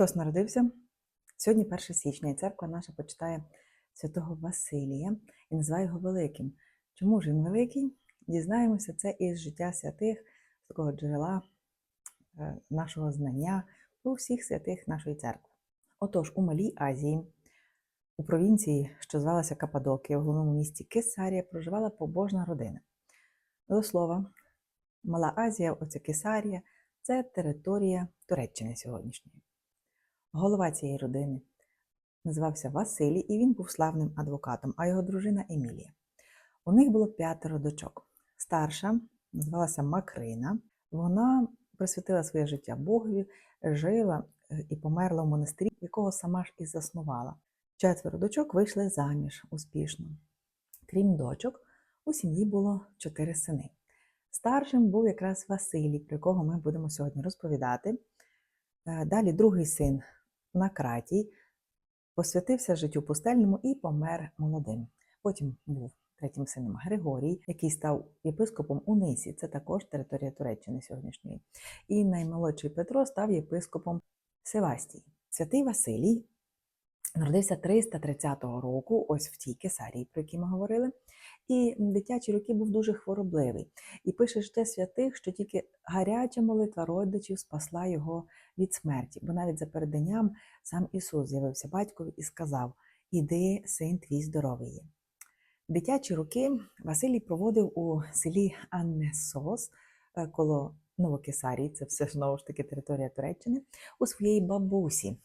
Христос народився. Сьогодні 1 січня, і церква наша почитає святого Василія і називає його великим. Чому ж він великий? Дізнаємося це із життя святих, з такого джерела е, нашого знання у всіх святих нашої церкви. Отож, у Малій Азії, у провінції, що звалася Кападокія, у головному місті Кесарія, проживала побожна родина. До слова, Мала Азія, оця Кесарія, це територія Туреччини сьогоднішньої. Голова цієї родини називався Василій, і він був славним адвокатом, а його дружина Емілія. У них було п'ятеро дочок. Старша називалася Макрина. Вона присвятила своє життя Богові, жила е, і померла в монастирі, якого сама ж і заснувала. Четверо дочок вийшли заміж успішно. Крім дочок, у сім'ї було чотири сини. Старшим був якраз Василій, про якого ми будемо сьогодні розповідати. Е, Далі другий син Накратій посвятився життю пустельному і помер молодим. Потім був третім сином Григорій, який став єпископом у Нисі, це також територія Туреччини сьогоднішньої. І наймолодший Петро став єпископом Севастії. Святий Василій народився 330 року, ось в тій Кесарії, про якій ми говорили. І дитячі роки був дуже хворобливий. І пише ще святих, що тільки гаряча молитва родичів спасла його від смерті. Бо навіть за переданням сам Ісус з'явився батькові і сказав: Іди, син твій здоровий. Дитячі роки Василій проводив у селі Аннесос е, коло Новокесарії, це все знову ж таки територія Туреччини, у своєї бабусі,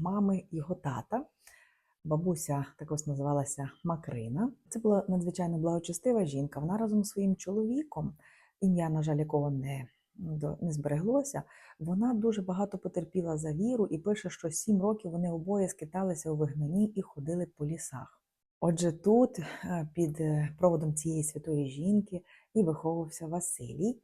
мами його тата. Бабуся також називалася Макрина. Це була надзвичайно благочестива жінка. Вона разом з своїм чоловіком, ім'я, на жаль, якого не, не збереглося, вона дуже багато потерпіла за віру і пише, що сім років вони обоє скиталися у вигнанні і ходили по лісах. Отже, тут е, під е, проводом цієї святої жінки і виховувався Василій.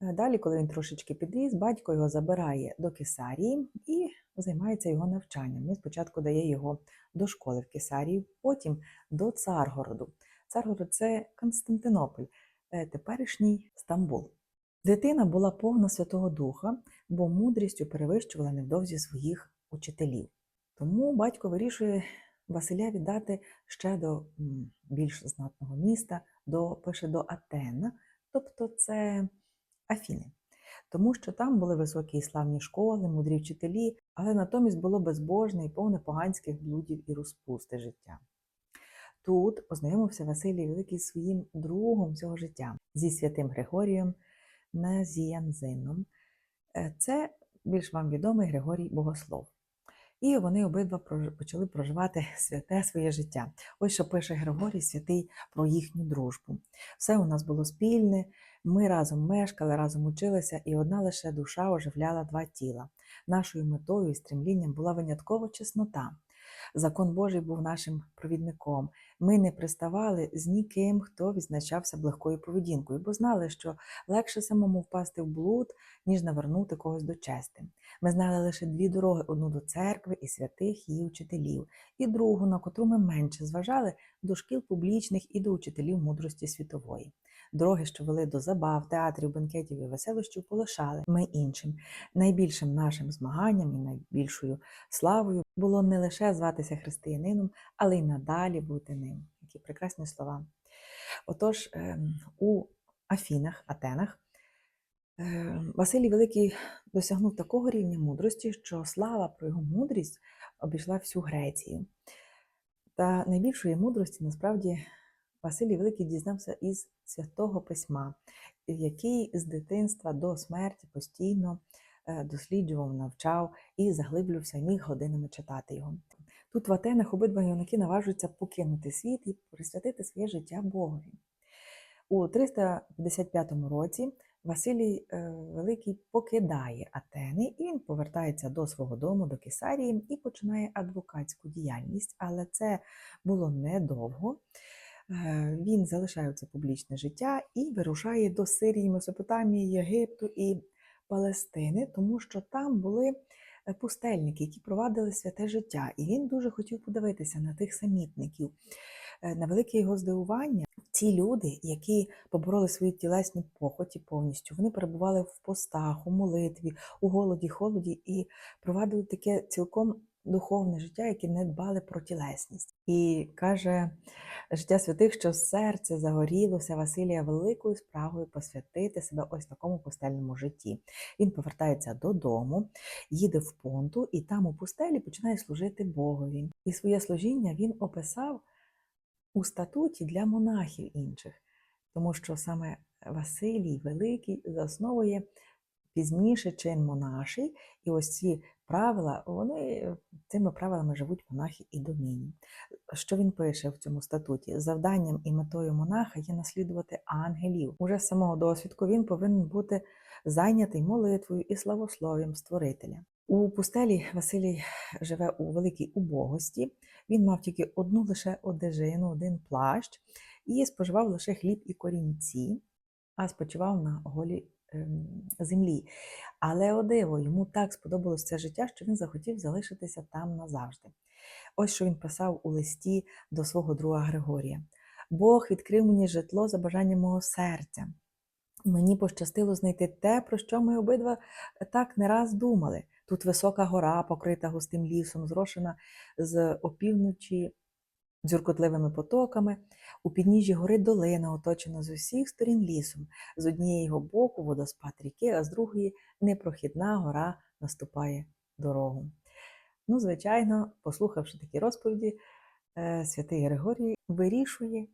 Е, Далі, коли він трошечки підріс, батько його забирає до Кесарії і займається його навчанням. Він спочатку дає його до школи в Кесарії, потім до Царгороду. Царгород це Константинополь, е, теперішній Стамбул. Дитина була повна Святого Духа, бо мудрістю перевищувала невдовзі своїх учителів. Тому батько вирішує Василя віддати ще до більш знатного міста, до, пише до Атена, тобто це Афіни. Тому що там були високі і славні школи, мудрі вчителі, але натомість було безбожне і повне поганських блудів і розпусти життя. Тут ознайомився Василій Великий зі своїм другом цього життя, зі святим Григорієм Назіянзином. Е, Це більш вам відомий Григорій Богослов. І вони обидва почали проживати святе своє життя. Ось що пише Григорій Святий про їхню дружбу. Все у нас було спільне, ми разом мешкали, разом училися, і одна лише душа оживляла два тіла. Нашою метою і стремлінням була винятково чеснота. Закон Божий був нашим провідником. Ми не приставали з ніким, хто відзначався благою поведінкою, бо знали, що легше самому впасти в блуд, ніж навернути когось до чести. Ми знали лише дві дороги: одну до церкви і святих її учителів, і другу, на котру ми менше зважали до шкіл публічних і до учителів мудрості світової. Дороги, що вели до забав, театрів, бенкетів і веселощів, полишали ми іншим. Найбільшим нашим змаганням і найбільшою славою було не лише зватися християнином, але й надалі бути ним. Які прекрасні слова. Отож, ем, у Афінах, Атенах, е, Василій Великий досягнув такого рівня мудрості, що слава про його мудрість обійшла всю Грецію. Та найбільшої мудрості насправді Василій Великий дізнався із святого письма, який з дитинства до смерті постійно е, досліджував, навчав і заглиблювався, міг годинами читати його. Тут в Атенах обидва юнаки наважуються покинути світ і присвятити своє життя Богові. У 355 році Василій е, Великий покидає Атени і він повертається до свого дому, до Кесарії і починає адвокатську діяльність, але це було недовго. Е, Він залишає це публічне життя і вирушає до Сирії, Месопотамії, Єгипту і Палестини, тому що там були е, пустельники, які провадили святе життя. І він дуже хотів подивитися на тих самітників. Е, На велике його здивування, ці люди, які побороли свої тілесні похоті повністю, вони перебували в постах, у молитві, у голоді, холоді і провадили таке цілком духовне життя, яке не дбали про тілесність. І каже життя святих, що серце загорілося Василія великою справою посвятити себе ось такому пустельному житті. Він повертається додому, їде в понту і там у пустелі починає служити Богові. І своє служіння він описав у статуті для монахів інших, тому що саме Василій Великий засновує пізніше чин монаший, і ось ці правила, вони цими правилами живуть монахи і донині. Що він пише в цьому статуті? Завданням і метою монаха є наслідувати ангелів. Уже з самого досвідку він повинен бути зайнятий молитвою і славослов'ям Створителя. У пустелі Василій живе у великій убогості. Він мав тільки одну лише одежину, один плащ і споживав лише хліб і корінці, а спочивав на голій землі. Але о диво, йому так сподобалось це життя, що він захотів залишитися там назавжди. Ось що він писав у листі до свого друга Григорія: Бог відкрив мені житло за бажанням мого серця. Мені пощастило знайти те, про що ми обидва так не раз думали. Тут висока гора, покрита густим лісом, зрошена з опівночі дзюркотливими потоками. У підніжжі гори долина, оточена з усіх сторін лісом. З однієї боку водоспад ріки, а з другої непрохідна гора наступає дорогу. Ну, звичайно, послухавши такі розповіді, е, святий Григорій вирішує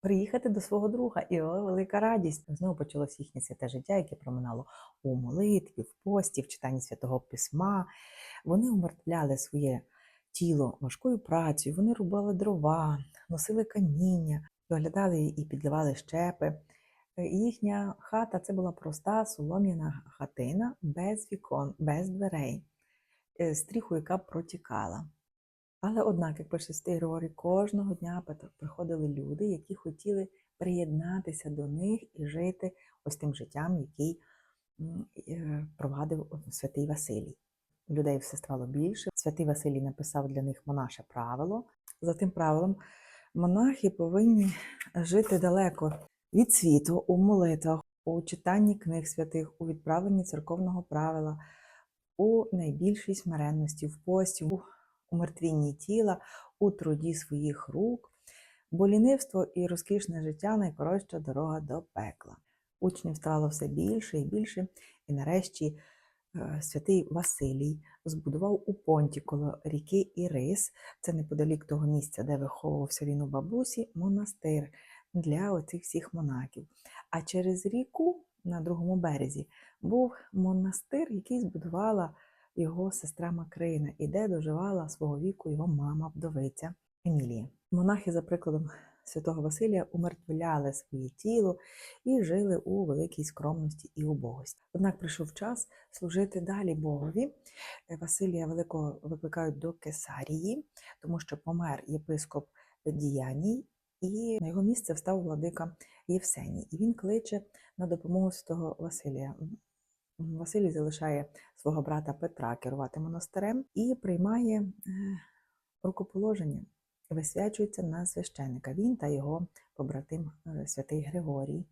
приїхати до свого друга, і о, велика радість. Знову почалось їхнє святе життя, яке проминало у молитві, в пості, в читанні святого письма. Вони умертвляли своє тіло важкою працею, вони рубали дрова, носили каміння, доглядали і підливали щепи. Е, Їхня хата це була проста солом'яна хатина без вікон, без дверей, е, стріху, яка протікала. Але однак, як пише Святий Григорій, кожного дня приходили люди, які хотіли приєднатися до них і жити ось тим життям, який е, провадив святий Василій. Людей все ставало більше. Святий Василій написав для них монаше правило. За тим правилом монахи повинні жити далеко від світу у молитвах, у читанні книг святих, у відправленні церковного правила, у найбільшій смиренності, в пості, у умертвінні тіла, у труді своїх рук, бо лінивство і розкішне життя найкоротша дорога до пекла. Учнів стало все більше і більше, і нарешті святий Василій збудував у понті коло ріки Ірис, це неподалік того місця, де виховувався він у бабусі, монастир для оцих всіх монахів. А через ріку на другому березі був монастир, який збудувала його сестра Макрина, і де доживала свого віку його мама, вдовиця Емілія. Монахи, за прикладом святого Василія, умертвляли своє тіло і жили у великій скромності і убогості. Однак прийшов час служити далі Богові. Е, Василія Великого викликають до Кесарії, тому що помер єпископ Діяній, і на його місце встав владика Євсеній. І він кличе на допомогу святого Василія. Василій залишає свого брата Петра керувати монастирем і приймає е, рукоположення, висвячується на священика. Він та його побратим е, святий Григорій,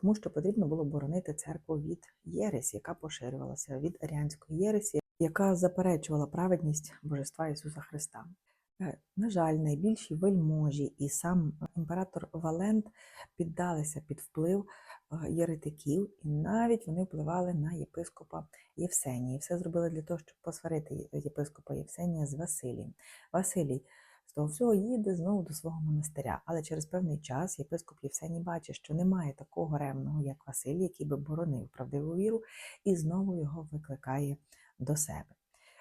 тому що потрібно було боронити церкву від Єресі, яка поширювалася від аріанської єресі, яка заперечувала праведність Божества Ісуса Христа. Е, На жаль, найбільші вельможі і сам імператор Валент піддалися під вплив е, єретиків, і навіть вони впливали на єпископа Євсенія. І Все зробили для того, щоб посварити єпископа Євсенія з Василієм. Василій з того всього їде знову до свого монастиря, але через певний час єпископ Євсеній бачить, що немає такого ревного, як Василій, який би боронив правдиву віру, і знову його викликає до себе.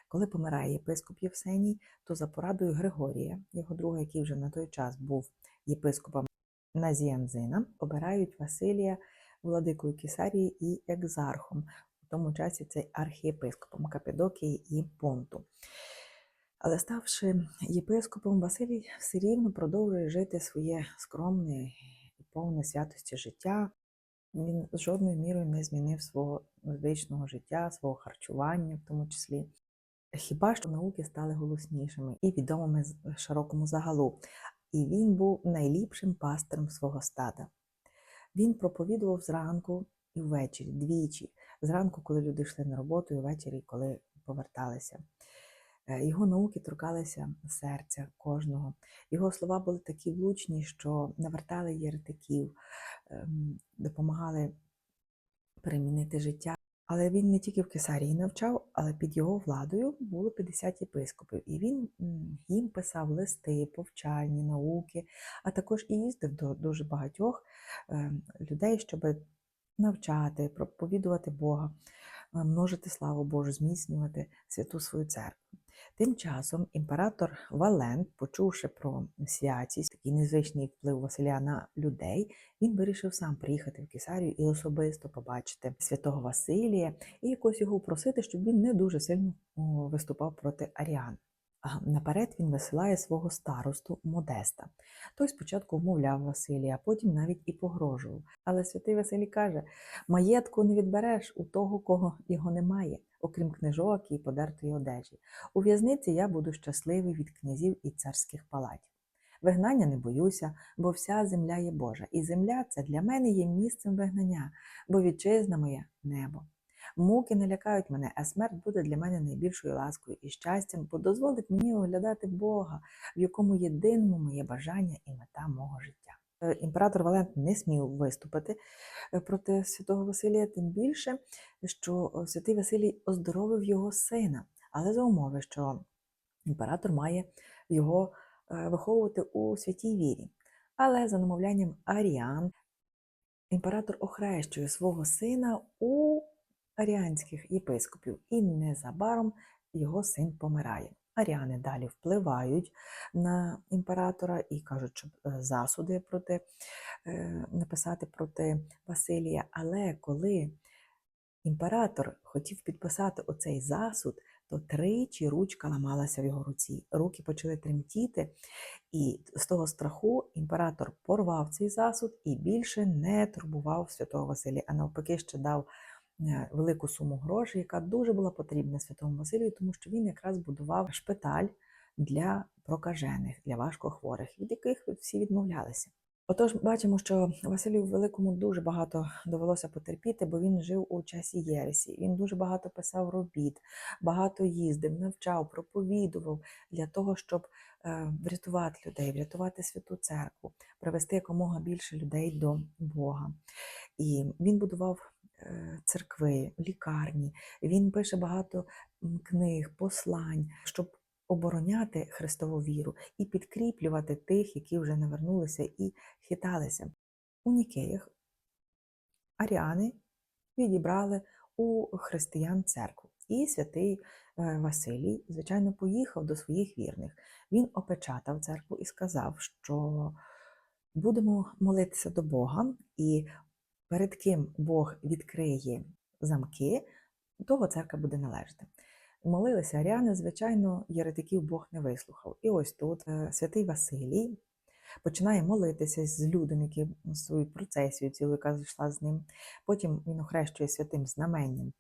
Коли помирає єпископ Євсеній, то за порадою Григорія, його друга, який вже на той час був єпископом Назіанзина, обирають Василія владикою Кесарії і екзархом, у тому часі це архієпископом Капідокії і Понту. Але ставши єпископом, Василій все рівно продовжує жити своє скромне і повне святості життя. він з жодною мірою не змінив свого звичного життя, свого харчування, в тому числі. Хіба що науки стали голоснішими і відомими широкому загалу. І він був найліпшим пастирем свого стада. Він проповідував зранку і ввечері, двічі. Зранку, коли люди йшли на роботу, і ввечері, коли поверталися. Е, Його науки торкалися серця кожного. Його слова були такі влучні, що навертали єретиків, ем, допомагали перемінити життя. Але він не тільки в Кесарії навчав, але під його владою було 50 єпископів. І він їм писав листи, повчальні, науки, а також і їздив до дуже багатьох е, людей, щоб навчати, проповідувати Бога, е, множити славу Божу, зміцнювати святу свою церкву. Тим часом імператор Валент, почувши про святість, такий незвичний вплив Василя на людей, він вирішив сам приїхати в Кесарію і особисто побачити святого Василія і якось його просити, щоб він не дуже сильно виступав проти аріан. Наперед він висилає свого старосту Модеста. Той спочатку вмовляв Василія, а потім навіть і погрожував. Але святий Василій каже: маєтку не відбереш у того, кого його немає, окрім книжок і подертої одежі. У в'язниці я буду щасливий від князів і царських палатів. Вигнання не боюся, бо вся земля є Божа, і земля це для мене є місцем вигнання, бо вітчизна моя небо. Муки не лякають мене, а смерть буде для мене найбільшою ласкою і щастям, бо дозволить мені оглядати Бога, в якому єдиному моє бажання і мета мого життя. Е, Імператор Валент не смів виступити е, проти святого Василія, тим більше, що е, святий Василій оздоровив його сина, але за умови, що імператор має його виховувати у святій вірі. Але за намовлянням аріан імператор охрещує свого сина у аріанських єпископів, і незабаром його син помирає. Аріани далі впливають на імператора і кажуть, щоб е, засуди проти е, написати проти Василія. Але коли імператор хотів підписати оцей засуд, то тричі ручка ламалася в його руці. Руки почали тремтіти, і з того страху імператор порвав цей засуд і більше не турбував святого Василія, а навпаки, ще дав велику суму грошей, яка дуже була потрібна святому Василію, тому що він якраз будував шпиталь для прокажених, для важкохворих, від яких всі відмовлялися. Отож, бачимо, що Василію Великому дуже багато довелося потерпіти, бо він жив у часі Єресі. Він дуже багато писав робіт, багато їздив, навчав, проповідував для того, щоб е, врятувати людей, врятувати святу церкву, привести якомога більше людей до Бога. І він будував е, церкви, лікарні. Він пише багато книг, послань, щоб обороняти Христову віру і підкріплювати тих, які вже навернулися і хиталися. У Нікеях аріани відібрали у християн церкву. І святий е, Василій, звичайно, поїхав до своїх вірних. Він опечатав церкву і сказав, що будемо молитися до Бога, і перед ким Бог відкриє замки, того церква буде належати. Молилися аріани, звичайно, єретиків Бог не вислухав. І ось тут е, святий Василій починає молитися з людом, які свою процесію цілу, яка зійшла з ним. Потім він охрещує святим знаменням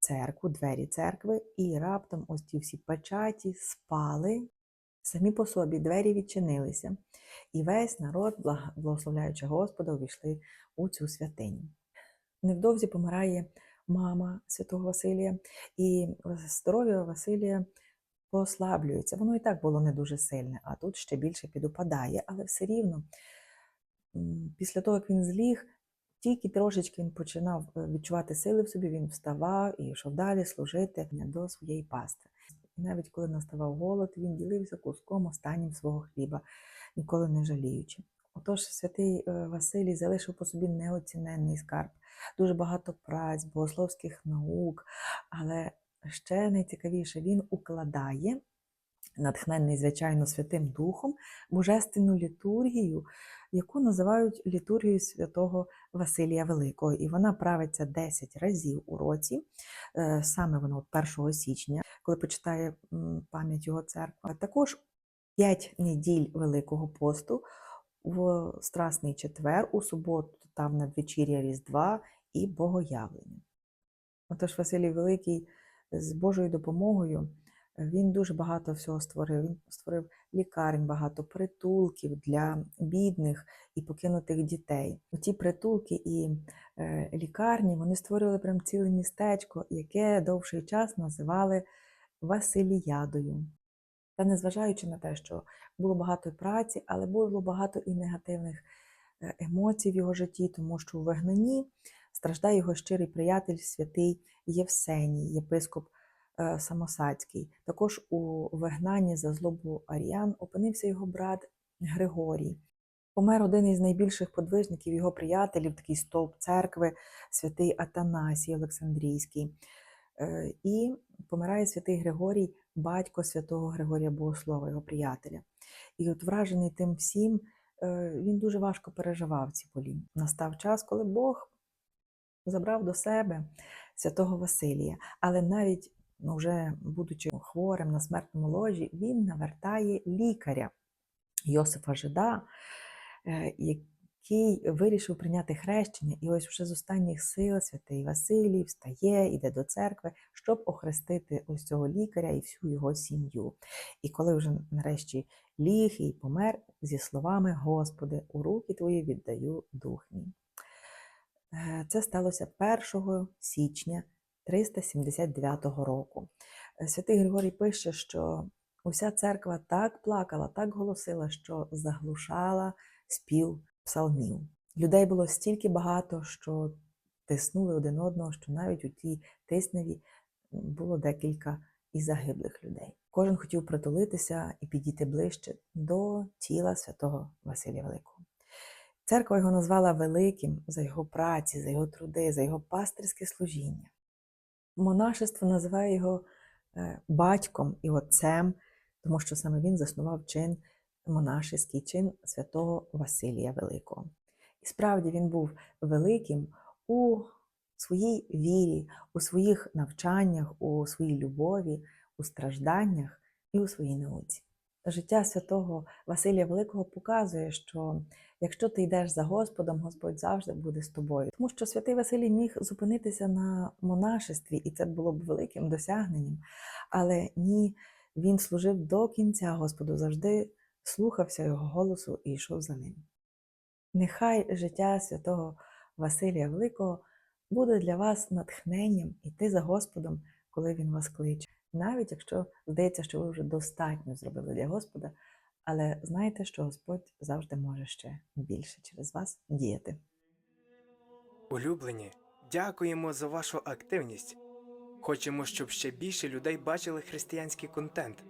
церкву, двері церкви, і раптом ось ті всі печаті спали. Самі по собі двері відчинилися, і весь народ, благословляючи Господа, увійшли у цю святиню. Невдовзі помирає мама святого Василія, і здоров'я Василія послаблюється. Воно і так було не дуже сильне, а тут ще більше підупадає, але все рівно, після того, як він зліг, тільки трошечки він починав е, відчувати сили в собі, він вставав і йшов далі служити до своєї пастви. І навіть коли наставав голод, він ділився куском останнім свого хліба, ніколи не жаліючи. Отож, святий е, Василій залишив по собі неоціненний скарб, дуже багато праць, богословських наук, але ще найцікавіше, він укладає, натхнений, звичайно, Святим Духом, божественну літургію, яку називають літургією святого Василія Великого. І вона правиться 10 разів у році, е, саме воно от 1 січня, коли почитає пам'ять його церква. Також 5 неділь Великого посту в Страсний четвер, у суботу став надвечір'я Різдва і Богоявлення. Отож, Василій Великий з Божою допомогою він дуже багато всього створив. Він створив лікарень, багато притулків для бідних і покинутих дітей. Ті притулки і е, лікарні вони створювали прям ціле містечко, яке довший час називали Василіядою. Та незважаючи на те, що було багато праці, але було багато і негативних е, емоцій в його житті, тому що у вигнанні страждає його щирий приятель, святий Євсеній, єпископ е, Самосадський. Також у вигнанні за злобу Аріян опинився його брат Григорій. Помер один із найбільших подвижників його приятелів, такий стовп церкви, святий Атанасій Олександрійський. Е, І помирає святий Григорій, батько святого Григорія Богослова, його приятеля. І от вражений тим всім, е, він дуже важко переживав ці болі. Настав час, коли Бог забрав до себе святого Василія. Але навіть ну, вже будучи хворим на смертному ложі, він навертає лікаря Йосифа Жида, е, який вирішив прийняти хрещення. І ось вже з останніх сил святий Василій встає, іде до церкви, щоб охрестити ось цього лікаря і всю його сім'ю. І коли вже нарешті ліг і помер зі словами Господи, у руки твої віддаю дух мій. Е, Це сталося 1 січня 379 року. Е, Святий Григорій пише, що уся церква так плакала, так голосила, що заглушала спів псалмів. Людей було стільки багато, що тиснули один одного, що навіть у тій тисневі було декілька і загиблих людей. Кожен хотів притулитися і підійти ближче до тіла святого Василія Великого. Церква його назвала великим за його праці, за його труди, за його пастирське служіння. Монашество називає його е, батьком і отцем, тому що саме він заснував чин монашеський чин святого Василія Великого. І справді він був великим у своїй вірі, у своїх навчаннях, у своїй любові, у стражданнях і у своїй науці. Життя святого Василія Великого показує, що якщо ти йдеш за Господом, Господь завжди буде з тобою. Тому що святий Василій міг зупинитися на монашестві, і це було б великим досягненням. Але ні, він служив до кінця Господу, завжди слухався його голосу і йшов за ним. Нехай життя святого Василія Великого буде для вас натхненням іти за Господом, коли він вас кличе. Навіть якщо здається, що ви вже достатньо зробили для Господа, але знайте, що Господь завжди може ще більше через вас діяти. Улюблені, дякуємо за вашу активність. Хочемо, щоб ще більше людей бачили християнський контент.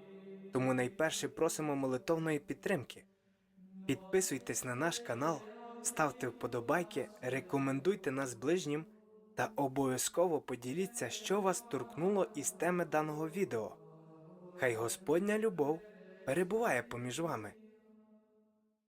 Тому найперше просимо молитовної підтримки. Підписуйтесь на наш канал, ставте вподобайки, рекомендуйте нас ближнім та обов'язково поділіться, що вас торкнуло із теми даного відео. Хай Господня любов перебуває поміж вами.